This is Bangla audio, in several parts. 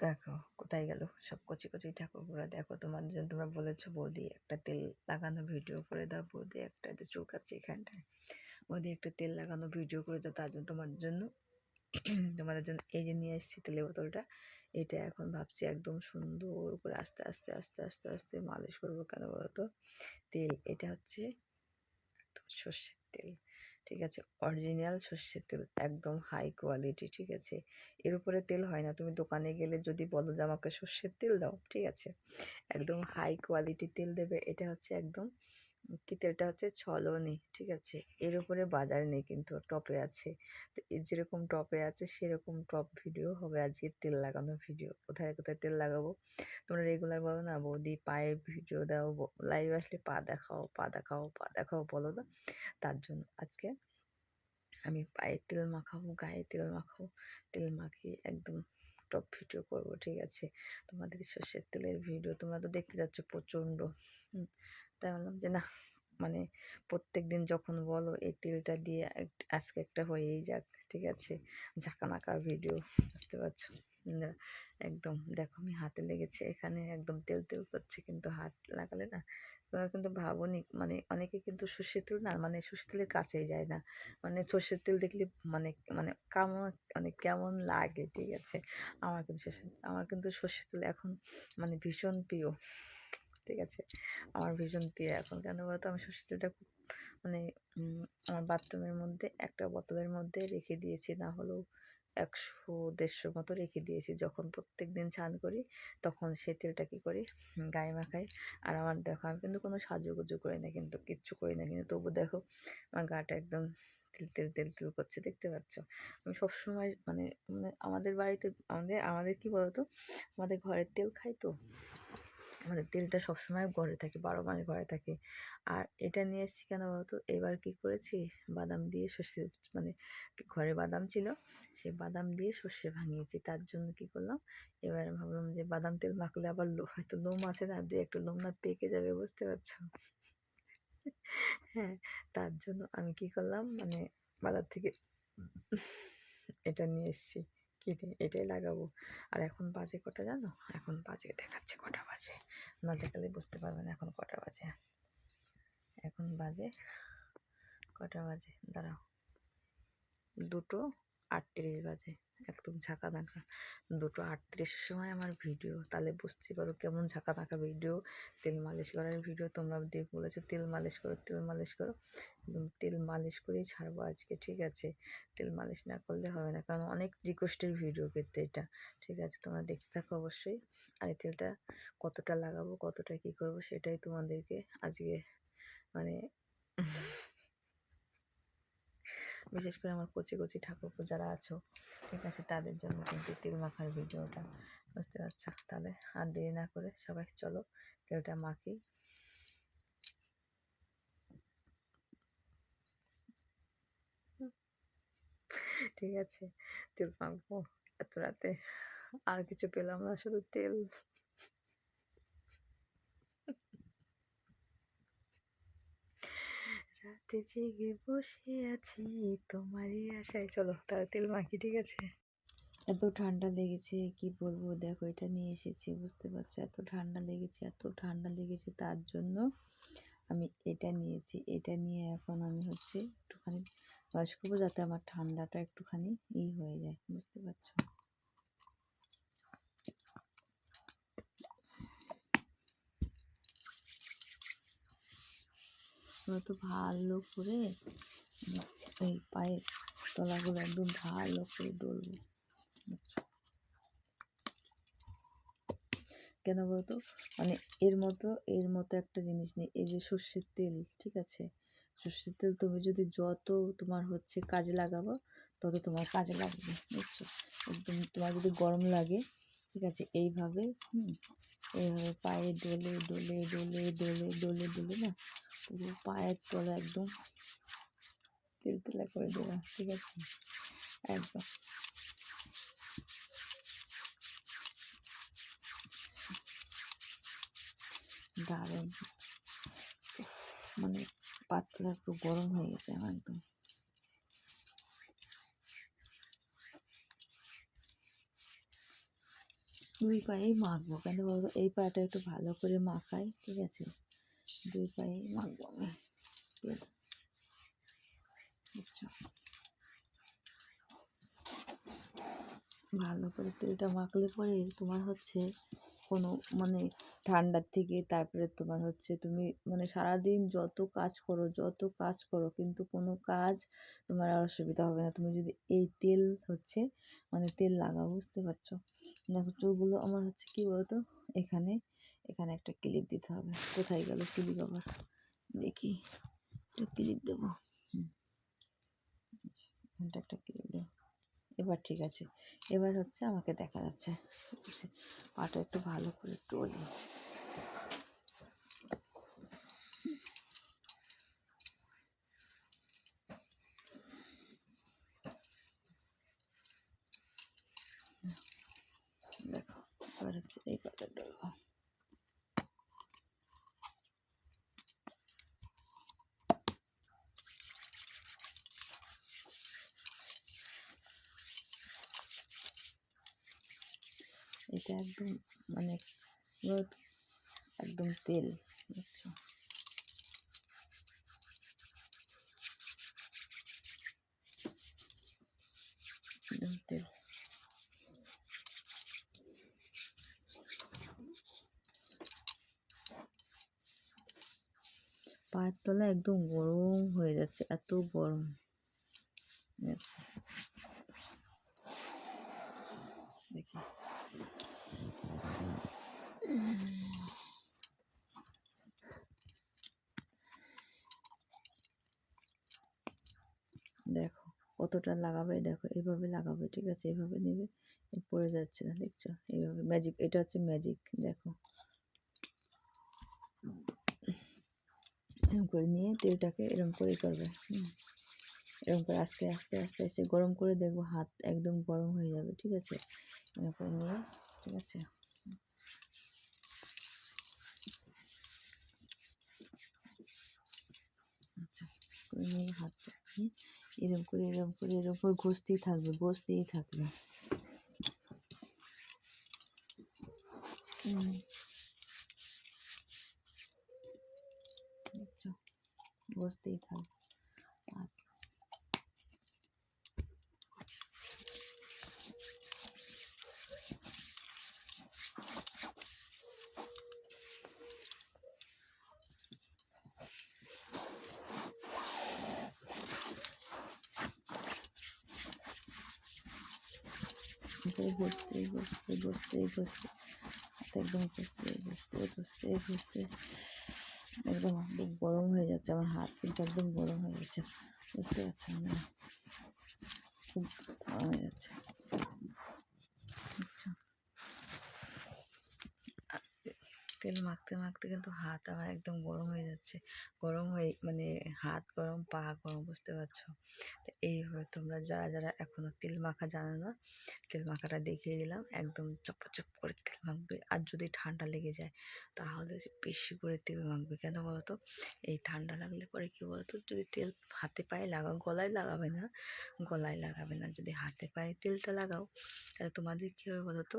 দেখো, কোথায় গেল? সব কচি কচি ঠাকুরগুলো দেখো তোমাদের জন্য। তোমরা বলেছ, বৌদি, একটা তেল লাগানো ভিডিও করে দাও। বৌদি, একটা তো চুলকাচ্ছে এখানটায়। বৌদি, একটা তেল লাগানো ভিডিও করে দাও। তার জন্য তোমার জন্য, তোমাদের জন্য এই যে নিয়ে এসেছি তেলের বোতলটা। এটা এখন ভাবছি একদম সুন্দর করে আস্তে আস্তে আস্তে আস্তে আস্তে মালিশ করব কেন বলতো? তেল, এটা হচ্ছে একদম সর্ষের তেল। ঠিক আছে? অরিজিনাল সর্ষের তেল একদম হাই কোয়ালিটি ঠিক আছে? এর উপরে তেল হয় না। তুমি দোকানে গেলে যদি বলো যে, আমাকে সর্ষের তেল দাও। ঠিক আছে? একদম হাই কোয়ালিটি তেল দেবে। এটা হচ্ছে একদম কি তেলটা হচ্ছে ছলনি, ঠিক আছে? এর উপরে বাজার নেই কিন্তু, টপে আছে। তো যেরকম টপে আছে, সেরকম টপ ভিডিও হবে আজকে তেল লাগানোর ভিডিও। কোথায় কোথায় তেল লাগাবো? তোমরা রেগুলার বলো না বৌদি পায়ে ভিডিও দাও লাইভ আসলে পা দেখাও পা দেখাও পা দেখাও বলো না? তার জন্য আজকে আমি পায়ে তেল মাখাবো, গায়ে তেল মাখাবো, তেল মাখিয়ে একদম টপ ভিডিও করব, ঠিক আছে? তোমাদের সর্ষের তেলের ভিডিও, তোমরা তো দেখতে যাচ্ছ প্রচণ্ড তাই বললাম যে না মানে প্রত্যেক দিন যখন বলো, এই তেলটা দিয়ে আজকে একটা হয়েই যাক, ঠিক আছে? ঝাঁকানাকা ভিডিও বুঝতে পারছ? একদম, দেখো আমি হাতে লেগেছে, এখানে একদম তেল তেল করছে, কিন্তু হাত লাগালে না, তোমরা কিন্তু ভাবনি মানে অনেকে কিন্তু সর্ষের তেল না মানে সর্ষের তেলের কাছেই যায় না মানে সর্ষের তেল দেখলে মানে মানে কেমন মানে কেমন লাগে, ঠিক আছে? আমার কিন্তু আমার কিন্তু সর্ষের তেল এখন মানে ভীষণ প্রিয়। ঠিক আছে? আমার ভীষণ প্রিয় এখন। কেন বলতো? আমি সর্ষের তেলটা খুব মানে আমার বাথরুমের মধ্যে একটা বোতলের মধ্যে রেখে দিয়েছি। না হলেও একশো, দেড়শো মতো রেখে দিয়েছি। যখন প্রত্যেক দিন স্নান করি, তখন সে তেলটা কী করি গায়ে মাখাই। আর আমার দেখো, আমি কিন্তু কোনো সাজুগুজু করি না, কিন্তু কিচ্ছু করি না। কিন্তু তবু দেখো, আমার গাটা একদম তেল তেল তেল তেল করছে। দেখতে পাচ্ছ? আমি সবসময় মানে মানে আমাদের বাড়িতে, আমাদের আমাদের কী বলতো? আমাদের ঘরের তেল খাই তো। আমাদের তেলটা সবসময় ঘরে থাকে, বারো মাস ঘরে থাকে। আর এটা নিয়ে এসেছি কেন বলতো? এবার কি করেছি? বাদাম দিয়ে সর্ষে মানে ঘরে বাদাম ছিল, সে বাদাম দিয়ে সর্ষে ভাঙিয়েছি। তার জন্য কি করলাম? এবার ভাবলাম যে বাদাম তেল মাখলে আবার হয়তো লোম আছে না, দু একটা লোম না পেকে যাবে, বুঝতে পারছ? হ্যাঁ তার জন্য আমি কি করলাম? মানে বাজার থেকে এটা নিয়ে এসেছি। কিনে এটাই লাগাবো। আর এখন বাজে কটা জানো? এখন বাজে, দেখাচ্ছে কটা বাজে। না দেখালে বুঝতে পারবেন এখন কটা বাজে। এখন বাজে কটা বাজে? দাঁড়াও। দুটো আটত্রিশ বাজে। একদম ঝাঁকা নাকা দুটো আটত্রিশের সময় আমার ভিডিও, তাহলে বুঝতে পারো কেমন ঝাঁকা নাকা ভিডিও। তেল মালিশ করার ভিডিও তোমরা দেখ, বলেছ তেল মালিশ করো, তেল মালিশ করো। একদম তেল মালিশ করেই ছাড়বো আজকে, ঠিক আছে? তেল মালিশ না করলে হবে না, কারণ অনেক রিকোয়েস্টের ভিডিও কিন্তু এটা, ঠিক আছে? তোমরা দেখতে থাকো অবশ্যই। আর তেলটা কতটা লাগাবো, কতটা কী করব, সেটাই তোমাদেরকে আজকে মানে বিশেষ করে আমার কচি কচি ঠাকুর যারা আছো, ঠিক আছে, তাদের জন্য কিন্তু তেল মাখার ভিডিওটা বুঝতে পারছ? তাহলে আর দেরি না করে সবাই চলো তেলটা মাখি। ঠিক আছে, তেল মাখবো। এত রাতে আর কিছু পেলাম না, শুধু তেল। রাতে জেগে বসে আছি, তোমারই আশায়। চলো তার তেল মাখি, ঠিক আছে? এত ঠান্ডা লেগেছে, কি বলব? দেখো, এটা নিয়ে এসেছি, বুঝতে পারছ? এত ঠান্ডা লেগেছে, এত ঠান্ডা লেগেছে, তার জন্য আমি এটা নিয়েছি। এটা নিয়ে এখন আমি হচ্ছে একটুখানি করব যাতে আমার ঠান্ডাটা একটুখানি ই হয়ে যায়, বুঝতে পারছ? তো ভালো করে এই পায়ের তলাগুলো একদম ভালো করে ডলবো। কেন বলতো? মানে এর মতো এর মতো একটা জিনিস নেই। এই যে সর্ষের তেল, ঠিক আছে? সর্ষের তেল তুমি যদি যত তোমার হচ্ছে কাজে লাগাবো, তত তোমার কাজে লাগবে, বুঝছ? একদম তোমার যদি গরম লাগে ঠিক আছে, এইভাবে, হুম এইভাবে পায়ে ডলে ডলে ডলে ডলে ডলে ডলে না, পুরো পায়ের তলা একদম তেলতেলা করে দেবা ঠিক আছে, একদম। দারুণ। মানে পাতলা একটু গরম হয়ে গেছে আমার একদম। দুই পায়েই মাখবো কেন বলব এই পাটা একটু ভালো করে মাখাই, ঠিক আছে? দুই পায়েই মাখবো আমি। বুঝছ? ভালো করে তেলটা মাখলে পরে তোমার হচ্ছে কোনো মানে ঠান্ডার থেকে তারপরে তোমার হচ্ছে তুমি মানে সারাদিন যত কাজ করো, যত কাজ করো, কিন্তু কোনো কাজ তোমার আর অসুবিধা হবে না। তুমি যদি এই তেল হচ্ছে মানে তেল লাগাও, বুঝতে পারছ? দেখো চুলগুলো আমার হচ্ছে কী বলতো? এখানে এখানে একটা ক্লিপ দিতে হবে। কোথায় গেল ক্লিপ আবার? দেখি। একটা ক্লিপ দেবো। এখানটা একটা ক্লিপ দেবো। এবার ঠিক আছে। এবার হচ্ছে আমাকে দেখা যাচ্ছে। পাটা একটু ভালো করে টলি দেখো এবার হচ্ছে এই পাটা ডলবো এটা একদম মানে রোদ একদম তেল বুঝছ একদম তেল তলা একদম গরম হয়ে যাচ্ছে, এত গরম। দেখি। দেখো, কতটা লাগাবে, দেখো এইভাবে লাগাবে, ঠিক আছে? এইভাবে নেবে পড়ে যাচ্ছে না, দেখছ? এইভাবে ম্যাজিক এটা হচ্ছে ম্যাজিক দেখো। এরকম করে নিয়ে তেলটাকে এরকম করেই করবে এরকম করে আস্তে আস্তে আস্তে আস্তে গরম করে দেখব হাত একদম গরম হয়ে যাবে, ঠিক আছে? এরকম করে নিয়ে ঠিক আছে? আচ্ছা করে নিয়ে এরকম করে এরকম করে এরকম করে ঘষতেই থাকবে ঘষতেই থাকবে হুম দেখছ ঘষতেই থাকবে আর করে ঘষতে ঘষতে ঘষতে ঘষতে হাত একদম ঘষতে ঘষতে ঘষতে ঘষতে একদম একদম গরম হয়ে যাচ্ছে, আমার হাত কিন্তু একদম গরম হয়ে গেছে। বুঝতে পারছেন না? খুব গরম হয়ে যাচ্ছে। তেল মাখতে মাখতে কিন্তু হাত আমার একদম গরম হয়ে যাচ্ছে। গরম হয়ে মানে হাত গরম, পা গরম, বুঝতে পারছ? তো এইভাবে তোমরা যারা যারা এখনও তেল মাখা জানো না, তেল মাখাটা দেখিয়ে দিলাম। একদম চপচপ করে তেল মাখবে। আর যদি ঠান্ডা লেগে যায়, তাহলে বেশি করে তেল মাখবে। কেন বলতো? এই ঠান্ডা লাগলে পরে কী বলতো? যদি তেল হাতে পায়ে লাগাও গলায় লাগাবে না, গলায় লাগাবে না। যদি হাতে পায়ে তেলটা লাগাও, তাহলে তোমাদের কী হবে বলো তো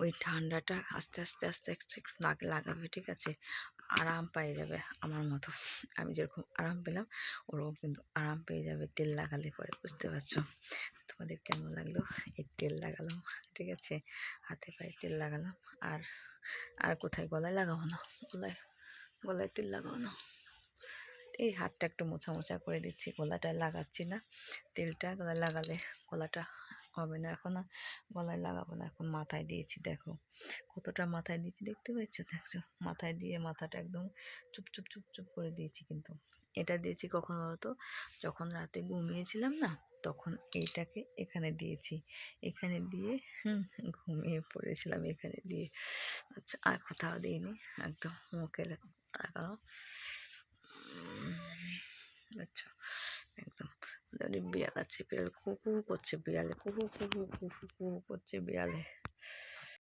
ওই ঠান্ডাটা আস্তে আস্তে আস্তে একটু নাক লাগাবে, ঠিক আছে? আরাম পেয়ে যাবে আমার মতো। আমি যেরকম আরাম পেলাম, ওরকম কিন্তু আরাম পেয়ে যাবে তেল লাগালে পরে, বুঝতে পারছ? তোমাদের কেমন লাগল? এই তেল লাগালাম, ঠিক আছে? হাতে পায়ে তেল লাগালাম, আর আর কোথায়? গলায় লাগাবো না? গলায় গলায় তেল লাগাবো না? এই হাতটা একটু মোছা মোছা করে দিচ্ছি, গলাটা লাগাচ্ছি না। তেলটা গলায় লাগালে গলাটা হবে না। এখন আর গলায় লাগাবো না। এখন মাথায় দিয়েছি, দেখো। কতটা মাথায় দিয়েছি দেখতে পাচ্ছ দেখছ? মাথায় দিয়ে মাথাটা একদম চুপ চুপ চুপ চুপ করে দিয়েছি কিন্তু। এটা দিয়েছি কখন হতো যখন রাতে ঘুমিয়েছিলাম না, তখন এইটাকে এখানে দিয়েছি। এখানে দিয়ে ঘুমিয়ে পড়েছিলাম এখানে দিয়ে। আচ্ছা আর কোথাও দিইনি, একদম মুখে লাগানো। আচ্ছা একদম। বিড়াল আছে বিড়াল কুকু করছে বিড়ালে কুকু কুকু কুকু কুকু করছে বিড়ালে।